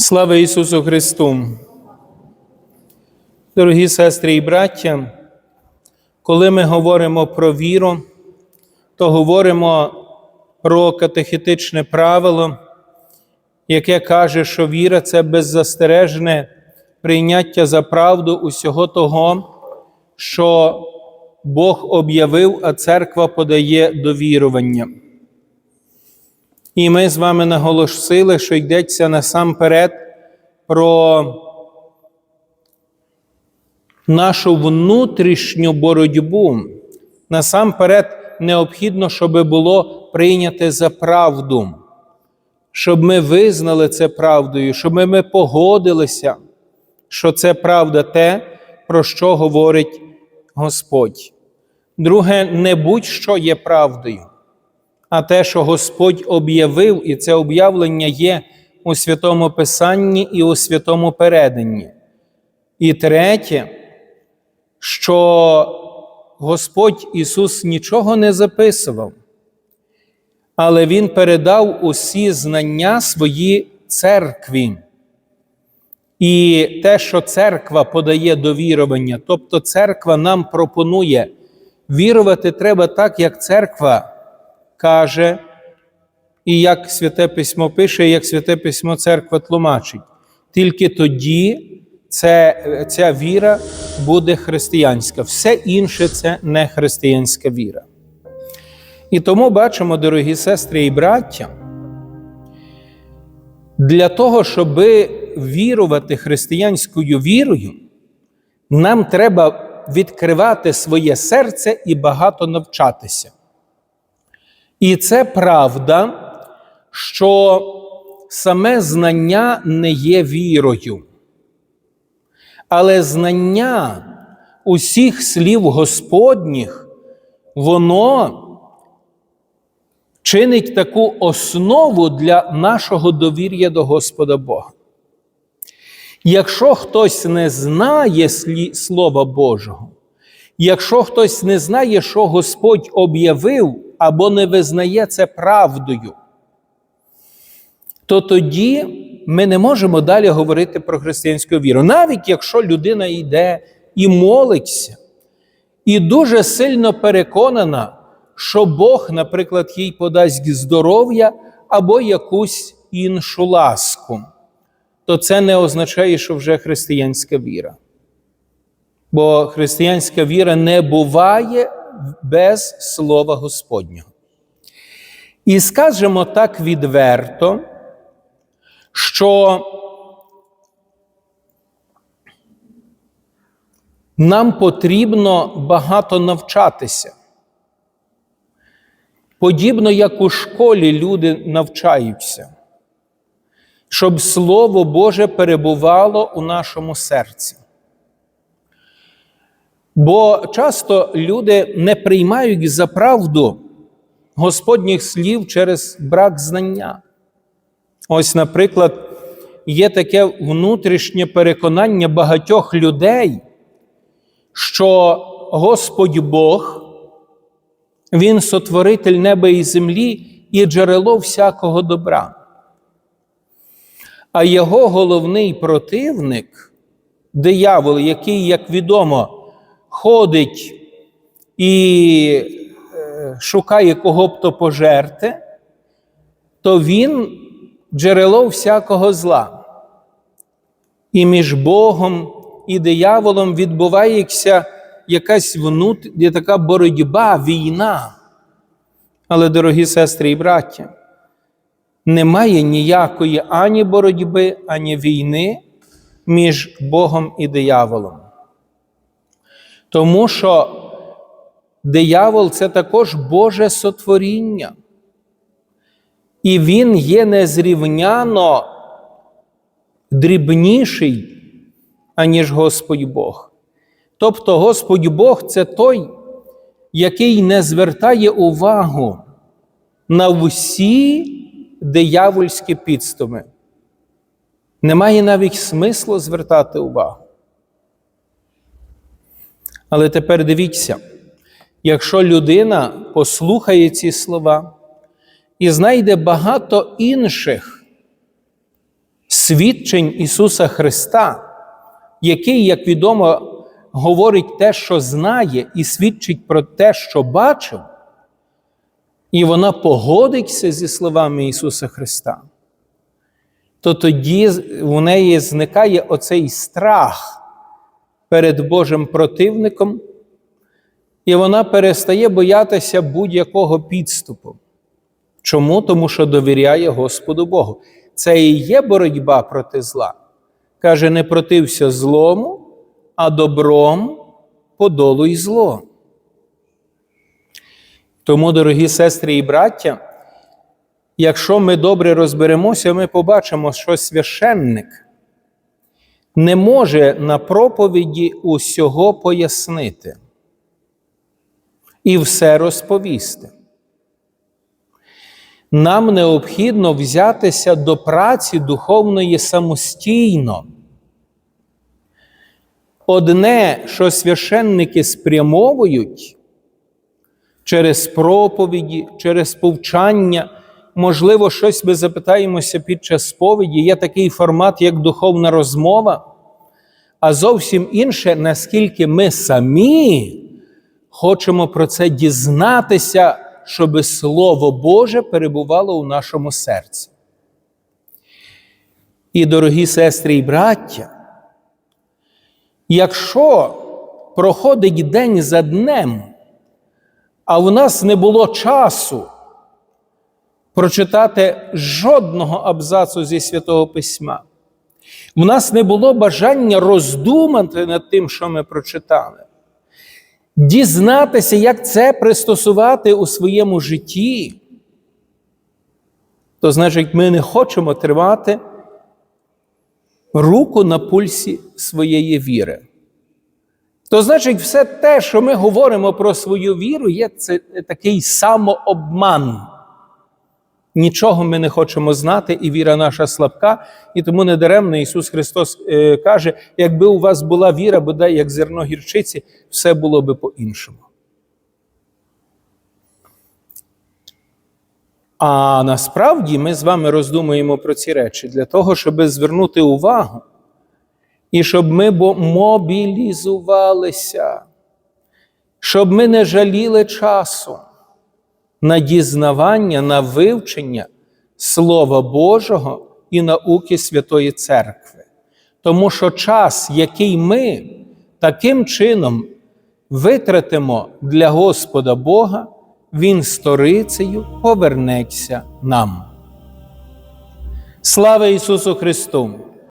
Слава Ісусу Христу! Дорогі сестри і браття, коли ми говоримо про віру, то говоримо про катехетичне правило, яке каже, що віра це беззастережне прийняття за правду усього того, що Бог об'явив, а церква подає довірування. І ми з вами наголосили, що йдеться насамперед про нашу внутрішню боротьбу. Насамперед необхідно, щоб було прийняте за правду, щоб ми визнали це правдою, щоб ми погодилися, що це правда те, про що говорить Господь. Друге, не будь-що є правдою а те, що Господь об'явив, і це об'явлення є у Святому Писанні і у святому переданні. І третє, що Господь Ісус нічого не записував, але Він передав усі знання свої церкві. І те, що церква подає довірування, тобто церква нам пропонує вірувати треба так, як церква каже, і як Святе Письмо пише, і як Святе Письмо Церква тлумачить. Тільки тоді це, ця віра буде християнська. Все інше це не християнська віра. І тому бачимо, дорогі сестри і браття, для того, щоб вірувати християнською вірою, нам треба відкривати своє серце і багато навчатися. І це правда, що саме знання не є вірою. Але знання усіх слів Господніх, воно чинить таку основу для нашого довір'я до Господа Бога. Якщо хтось не знає Слова Божого, якщо хтось не знає, що Господь об'явив, або не визнає це правдою, то тоді ми не можемо далі говорити про християнську віру. Навіть якщо людина йде і молиться, і дуже сильно переконана, що Бог, наприклад, їй подасть здоров'я або якусь іншу ласку, то це не означає, що вже християнська віра. Бо християнська віра не буває без Слова Господнього. І скажемо так відверто, що нам потрібно багато навчатися. Подібно як у школі люди навчаються, щоб Слово Боже перебувало у нашому серці. Бо часто люди не приймають за правду Господніх слів через брак знання. Ось, наприклад, є таке внутрішнє переконання багатьох людей, що Господь Бог, Він сотворитель неба і землі і джерело всякого добра. А його головний противник, диявол, який, як відомо, ходить і е, шукає кого б то пожерти, то він джерело всякого зла. І між Богом і дияволом відбувається якась внут... така боротьба, війна. Але, дорогі сестри і браття, немає ніякої ані боротьби, ані війни між Богом і дияволом. Тому що диявол це також Боже сотворіння. І він є незрівняно дрібніший, аніж Господь Бог. Тобто Господь Бог це той, який не звертає увагу на всі диявольські підстуми. Немає навіть смислу звертати увагу. Але тепер дивіться, якщо людина послухає ці слова і знайде багато інших свідчень Ісуса Христа, який, як відомо, говорить те, що знає, і свідчить про те, що бачив, і вона погодиться зі словами Ісуса Христа, то тоді в неї зникає оцей страх перед Божим противником, і вона перестає боятися будь-якого підступу. Чому? Тому що довіряє Господу Богу. Це і є боротьба проти зла. Каже, не протився злому, а добром подолуй зло. Тому, дорогі сестри і браття, якщо ми добре розберемося, ми побачимо, що священник не може на проповіді усього пояснити і все розповісти. Нам необхідно взятися до праці духовної самостійно. Одне, що священники спрямовують через проповіді, через повчання, можливо, щось ми запитаємося під час сповіді, є такий формат, як духовна розмова, а зовсім інше, наскільки ми самі хочемо про це дізнатися, щоб Слово Боже перебувало у нашому серці. І, дорогі сестри і браття, якщо проходить день за днем, а в нас не було часу прочитати жодного абзацу зі Святого Письма, в нас не було бажання роздумати над тим, що ми прочитали, дізнатися, як це пристосувати у своєму житті, то значить, ми не хочемо тривати руку на пульсі своєї віри. То значить, все те, що ми говоримо про свою віру, є це такий самообман. Нічого ми не хочемо знати, і віра наша слабка, і тому недаремно Ісус Христос е, каже: якби у вас була віра, бодай як зерно гірчиці, все було би по-іншому. А насправді ми з вами роздумуємо про ці речі. Для того, щоб звернути увагу і щоб ми мобілізувалися, щоб ми не жаліли часу на дізнавання, на вивчення Слова Божого і науки Святої Церкви. Тому що час, який ми таким чином витратимо для Господа Бога, Він сторицею повернеться нам. Слава Ісусу Христу!